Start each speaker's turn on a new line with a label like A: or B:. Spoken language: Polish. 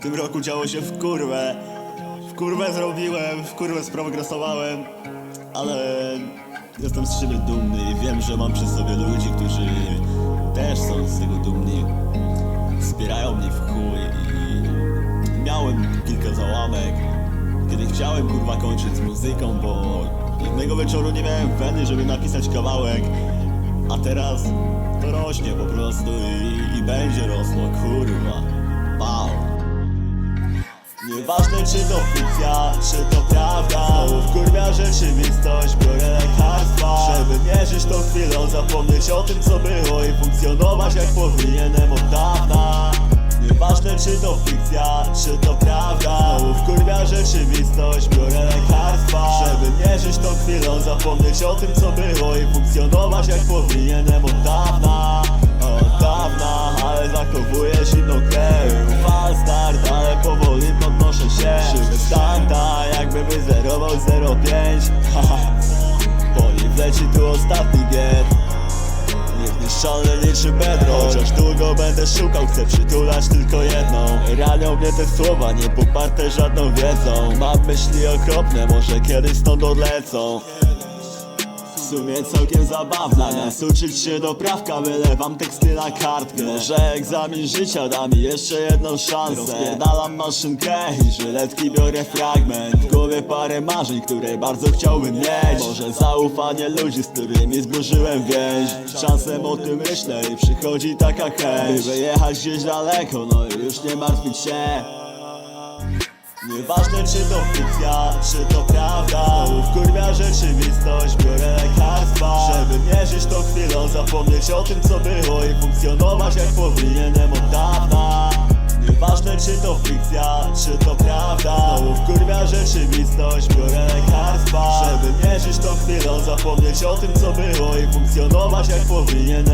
A: W tym roku działo się w kurwę. W kurwę zrobiłem, w kurwę sprogresowałem, ale jestem z siebie dumny i wiem, że mam przy sobie ludzi, którzy też są z tego dumni. Wspierają mnie w chuj i miałem kilka załamek, kiedy chciałem kurwa kończyć z muzyką, bo jednego wieczoru nie miałem weny, żeby napisać kawałek, a teraz to rośnie po prostu i, i będzie rosło, kurwa. Czy to fikcja, czy to prawda. Znowu wkurwia rzeczywistość, biorę lekarstwa. Żeby mierzyć tą chwilą, zapomnieć o tym co było I funkcjonować jak powinienem od dawna. Nieważne czy to fikcja, czy to prawda. Znowu wkurwia rzeczywistość, biorę lekarstwa. Żeby mierzyć tą chwilą, zapomnieć o tym co było I funkcjonować jak powinienem od dawna powoli podnoszę się. Szyby starta, jakby wyzerował 0,5 Haha, wleci tu ostatni gier. Niezniszczalny niczym bedro Chociaż długo będę szukał, chcę przytulać tylko jedną. Ranią mnie te słowa, nie poparte żadną wiedzą. Mam myśli okropne, może kiedyś stąd odlecą sumie całkiem zabawna. Zamiast uczyć się do prawka wylewam teksty na kartkę. Może egzamin życia da mi jeszcze jedną szansę. Rozpierdalam maszynkę i żyletki biorę fragment. W głowie parę marzeń, które bardzo chciałbym mieć. Może zaufanie ludzi, z którymi zburzyłem więź. Czasem o tym myślę i przychodzi taka chęć. By wyjechać gdzieś daleko, no i już nie martwić się. Nieważne czy to fikcja, czy to prawda. Znowu wkurwia rzeczywistość, biorę zapomnieć o tym co było I funkcjonować jak powinienem od dawna. Nieważne czy to fikcja, czy to prawda. Znowu wkurwia rzeczywistość, biorę lekarstwa. Żeby mierzyć tą chwilą, zapomnieć o tym co było I funkcjonować jak powinienem